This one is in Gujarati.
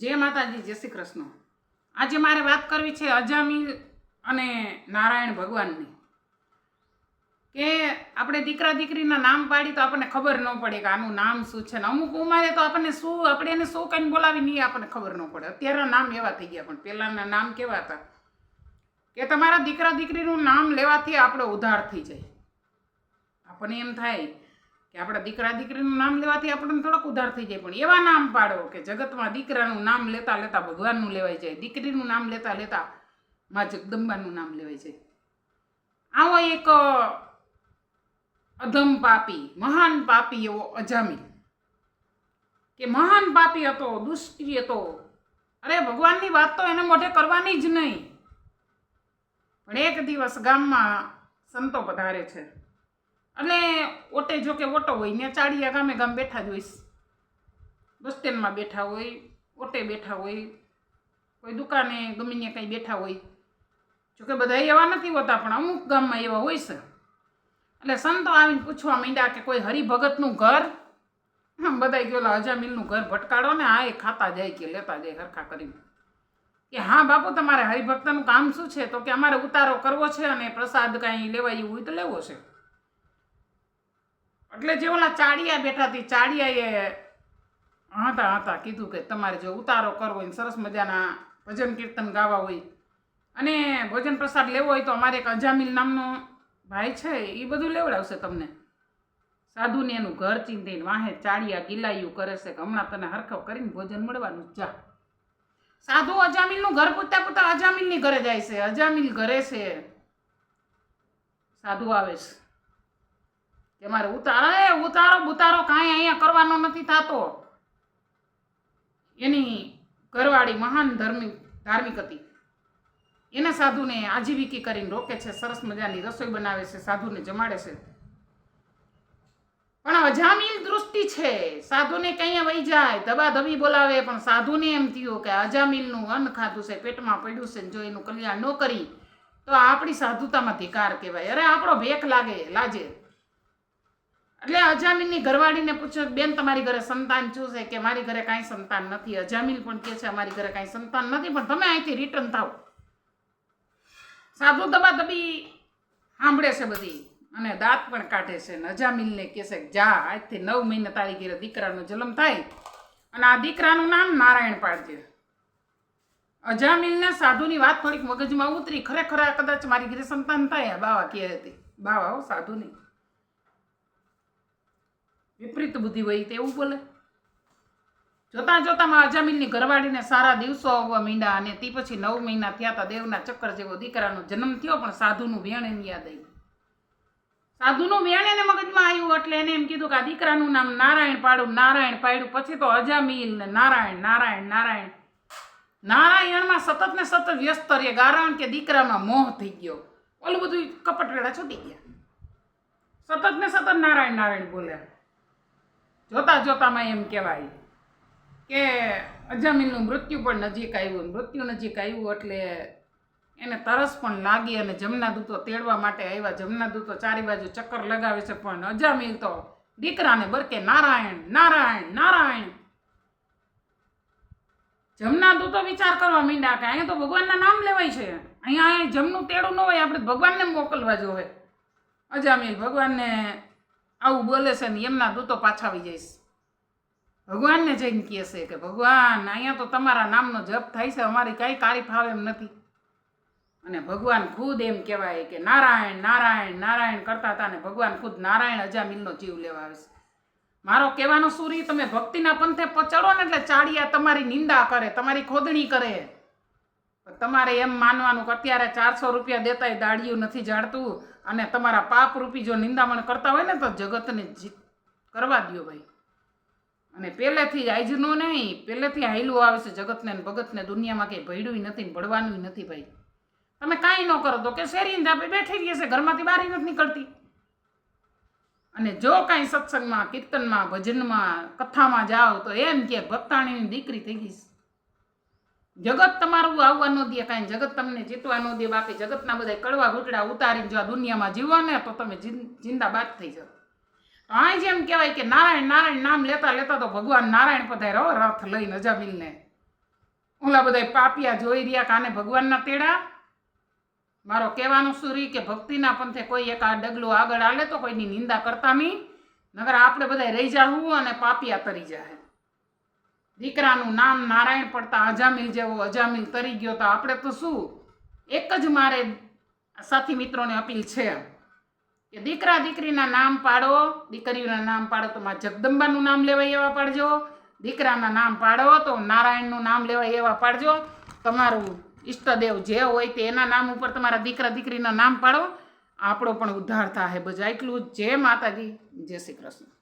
જય માતાજી, જય શ્રી કૃષ્ણ. આજે મારે વાત કરવી છે અજામી અને નારાયણ ભગવાનની. કે આપણે દીકરા દીકરીના નામ પાડી તો આપણને ખબર ન પડે કે આનું નામ શું છે ને અમુક ઉંમરે તો આપણને શું, આપણે એને શું કંઈ બોલાવી નહીં આપણને ખબર ન પડે. અત્યારના નામ એવા થઈ ગયા પણ પહેલાંના નામ કેવા હતા? કે તમારા દીકરા દીકરીનું નામ લેવાથી આપણો ઉધાર થઈ જાય. આપણને એમ થાય કે આપણા દીકરા દીકરીનું નામ લેવાથી આપણને થોડોક ઉધાર થઈ જાય. પણ એવા નામ પાડો કે જગતમાં દીકરાનું નામ લેતા લેતા ભગવાનનું લેવાય જાય, દીકરીનું નામ લેતા લેતા માં જગદંબાનું નામ લેવાય જાય. આવો એક અધમ પાપી, મહાન પાપી એવો અજામી કે મહાન પાપી હતો, દુષ્ટી હતો. અરે ભગવાનની વાત તો એને મોઢે કરવાની જ નહીં. પણ એક દિવસ ગામમાં સંતો પધારે છે. એટલે ઓટે જો કે ઓટો હોય ને ચાળિયા ગામે ગામ બેઠા જ હોઈશ. બસ સ્ટેન્ડમાં બેઠા હોય, ઓટે બેઠા હોય, કોઈ દુકાને ગમે ત્યાં કંઈ બેઠા હોય. જોકે બધા એવા નથી હોતા, પણ અમુક ગામમાં એવા હોય છે. એટલે સંતો આવીને પૂછવા માંડ્યા કે કોઈ હરિભગતનું ઘર? બધા ગયેલા અજામિલનું ઘર ભટકાડો ને આ એ ખાતા જાય કે લેતા જાય હરખા કરીને. કે હા બાપુ, તમારે હરિભક્તનું કામ શું છે? તો કે અમારે ઉતારો કરવો છે અને પ્રસાદ કાંઈ લેવાય એવું હોય તો લેવો છે. એટલે જે ઓલા ચાડિયા બેઠા હતી ચાડિયાએ હતા હતા કીધું કે તમારે જો ઉતારો કરવો હોય સરસ મજાના ભજન કીર્તન ગાવા હોય અને ભોજન પ્રસાદ લેવો હોય તો અમારે એક અજામિલ નામનો ભાઈ છે એ બધું લેવડાવશે તમને. સાધુને એનું ઘર ચીંધીને વાહે ચાડિયા ગિલાયું કરે છે કે હમણાં તને હરખવ કરીને ભોજન મળવાનું, જા. સાધુ અજામિલનું ઘર પૂછતા પૂછતા અજામિલની ઘરે જાય છે, અજામિલ ઘરે છે. સાધુ આવે છે. કે મારે ઉતારો એ ઉતારો ઉતારો કાંઈ અહીંયા કરવાનો નથી થતો. એની ઘરવાળી મહાન ધાર્મિક ધાર્મિક હતી. એને સાધુને આજીવિકી કરીને રોકે છે, સરસ મજાની રસોઈ બનાવે છે, સાધુને જમાડે છે. પણ અજામીલ દૃષ્ટિ છે. સાધુને ક્યાં વહી જાય, દબા દબી બોલાવે, પણ સાધુને એમ થયું કે અજામીલનું અન્ન ખાધું છે, પેટમાં પડ્યું છે જો એનું કલ્યાણ ન કરી, તો આપણી સાધુતામાં ધિકાર કહેવાય. અરે આપણો ભેખ લાગે, લાજે. એટલે અજામિલની ઘરવાળીને પૂછ્યો બેન, તમારી ઘરે સંતાન છે? કે, મારી ઘરે કાંઈ સંતાન નથી. અજામિલ પણ કહે છે, અમારી ઘરે કાંઈ સંતાન નથી, પણ તમે અહીંથી રિટર્ન થાવ સાધુ દબા દબી સાંભળે છે બધી અને દાંત પણ કાઢે છે ને અજામિલને કહે છે જા, આજથી નવ મહિને તારી ઘેરે દીકરાનો જન્મ થાય અને આ દીકરાનું નામ નારાયણ પાડજે. અજામીલને સાધુની વાત થોડીક મગજમાં ઉતરી, ખરેખર કદાચ મારી ઘરે સંતાન થાય બાવા કહે હતી બાવા સાધુની. વિપરીત બુદ્ધિ હોય તેવું બોલે. જોતા જોતામાં અજામિલની ઘરવાળીને સારા દિવસો આવવા મીંડા અને તે પછી નવ મહિના થયા હતા દેવના ચક્કર જેવો દીકરાનો જન્મ થયો પણ સાધુનું વેણ એને યાદ આવ્યું સાધુનું વેણ એને મગજમાં આવ્યું એટલે એને એમ કીધું કે આ દીકરાનું નામ નારાયણ પાડું. નારાયણ પાડ્યું પછી તો અજામિલ ને નારાયણ નારાયણ નારાયણ. નારાયણમાં સતત ને સતત વ્યસ્ત રહે કારણ કે દીકરામાં મોહ થઈ ગયો. ઓલું બધું કપટ વેળા છૂટી ગયા. સતત ને સતત નારાયણ નારાયણ બોલ્યા. જોતા જોતામાં એમ કહેવાય કે અજામીનનું મૃત્યુ પણ નજીક આવ્યું. મૃત્યુ નજીક આવ્યું એટલે એને તરસ પણ લાગી અને જમના દૂતો તેડવા માટે આવ્યા. જમના દૂતો ચારે બાજુ ચક્કર લગાવે છે, પણ અજામીન તો દીકરાને બરકે નારાયણ નારાયણ નારાયણ. જમના દૂતો વિચાર કરવા માંડ્યા કે અહીંયા તો ભગવાનના નામ લેવાય છે. અહીંયા અહીંયા જમનું તેડું ન હોય, આપણે ભગવાનને મોકલવા જોઈએ. અજામીલ ભગવાનને આવું બોલે છે ને એમના દૂતો પાછા આવી જઈશ. ભગવાનને જઈને કહે છે કે, ભગવાન, અહીંયા તો તમારા નામનો જપ થાય છે, અમારી કાંઈ કાળી ફાવે એમ નથી. અને ભગવાન ખુદ એમ કહેવાય કે, નારાયણ નારાયણ નારાયણ કરતા હતા ને ભગવાન ખુદ નારાયણ અજામિલનો જીવ લેવા આવે છે. મારો કહેવાનો સૂરી તમે ભક્તિના પંથે ચડો ને એટલે ચાડિયા તમારી નિંદા કરે, તમારી ખોદણી કરે. તમારે એમ માનવાનું કે અત્યારે ચારસો રૂપિયા દેતાય દાડિયું નથી જાડતું અને તમારા પાપ રૂપી જો નિંદામણ કરતા હોય ને તો જગતને જીત કરવા દ્યો ભાઈ. અને પહેલેથી જ આજનું નહીં, પહેલેથી હાયલું આવે છે જગતને ભગતને દુનિયામાં કંઈ ભયડું નથી ભળવાનું નથી ભાઈ. તમે કાંઈ ન કરો તો કે શેરીને આપણે બેઠી રહીએ છે ઘરમાંથી બહાર નથી નીકળતી. અને જો કાંઈ સત્સંગમાં, કીર્તનમાં, ભજનમાં, કથામાં જાઓ તો એમ કે ભક્તાણીની દીકરી થઈ ગઈ. જગત તમારું આવવા ન દે કાંઈ. જગત તમને જીતવા ન દે બાકી જગતના બધા કડવા ઘૂંટડા ઉતારીને જો આ દુનિયામાં જીવો ને તો તમે જિંદા જિંદાબાદ થઈ જાઓ. અહીં જેમ કહેવાય કે નારાયણ નારાયણ નામ લેતા લેતા તો ભગવાન નારાયણ પધાર્યો રથ લઈને અજામિલને ઓલા બધા પાપિયા જોઈ રહ્યા કાને ભગવાનના તેડા? મારો કહેવાનું સુરી કે ભક્તિના પંથે કોઈ એક આ ડગલું આગળ આલે તો કોઈની નિંદા કરતા નહીં. નગર આપણે બધા રહી જાવું અને પાપિયા તરી જાય દીકરાનું નામ નારાયણ પડતા અજામિલ જેવો અજામિલ તરી ગયો તો આપણે તો શું? એક જ મારે સાથી મિત્રોને અપીલ છે. કે દીકરા દીકરીના નામ પાડો દીકરીઓના નામ પાડો તો માં જગદંબાનું નામ લેવાય એવા પાડજો, દીકરાના નામ પાડો તો નારાયણનું નામ લેવાય એવા પાડજો. તમારું ઈષ્ટદેવ જે હોય તે એના નામ ઉપર તમારા દીકરા દીકરીના નામ પાડો. આપણો પણ ઉદ્ધાર થાય બજા એટલું જય માતાજી. જય શ્રી કૃષ્ણ.